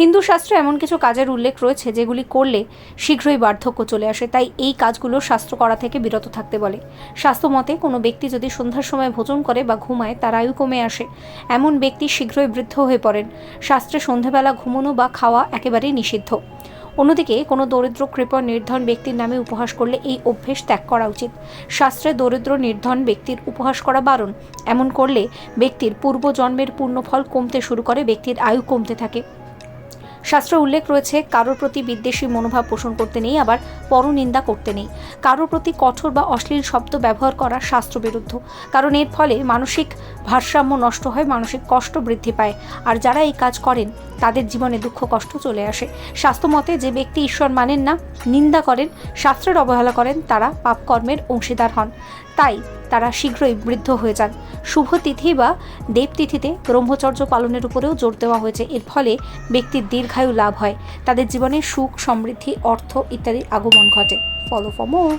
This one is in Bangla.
হিন্দু শাস্ত্রে এমন কিছু কাজের উল্লেখ রয়েছে যেগুলি করলে শীঘ্রই বার্ধক্য চলে আসে, তাই এই কাজগুলো শাস্ত্র করা থেকে বিরত থাকতে বলে। স্বাস্থ্য মতে, কোনো ব্যক্তি যদি সন্ধ্যার সময় ভোজন করে বা ঘুমায়, তার আয়ু কমে আসে। এমন ব্যক্তি শীঘ্রই বৃদ্ধ হয়ে পড়েন। শাস্ত্রে সন্ধ্যাবেলা ঘুমানো বা খাওয়া একেবারেই নিষিদ্ধ। অন্যদিকে, কোনো দরিদ্র কৃপণ নির্ধন ব্যক্তির নামে উপহাস করলে এই অভ্যেস ত্যাগ করা উচিত। শাস্ত্রে দরিদ্র নির্ধন ব্যক্তির উপহাস করা বারণ। এমন করলে ব্যক্তির পূর্বজন্মের পূর্ণফল কমতে শুরু করে, ব্যক্তির আয়ু কমতে থাকে। শাস্ত্রে উল্লেখ রয়েছে, কারোর প্রতি বিদ্বেষী মনোভাব পোষণ করতে নেই, আবার পরনিন্দা করতে নেই। কারোর প্রতি কঠোর বা অশ্লীল শব্দ ব্যবহার করা শাস্ত্রবিরুদ্ধ। কারণ এর ফলে মানসিক ভারসাম্য নষ্ট হয়, মানসিক কষ্ট বৃদ্ধি পায়। আর যারা এই কাজ করেন, তাদের জীবনে দুঃখ, কষ্ট চলে আসে। স্বাস্থ্যমতে যে ব্যক্তি ঈশ্বর মানেন না, নিন্দা করেন, শাস্ত্রের অবহেলা করেন, তারা পাপকর্মের অংশীদার হন। তাই তারা শীঘ্রই বৃদ্ধ হয়ে যান। শুভ তিথি বা দেবতিথিতে ব্রহ্মচর্য পালনের উপরেও জোর দেওয়া হয়েছে। এর ফলে ব্যক্তির দীর্ঘায়ু লাভ হয়। তাদের জীবনে সুখ, সমৃদ্ধি, অর্থ ইত্যাদির আগমন ঘটে। Follow for more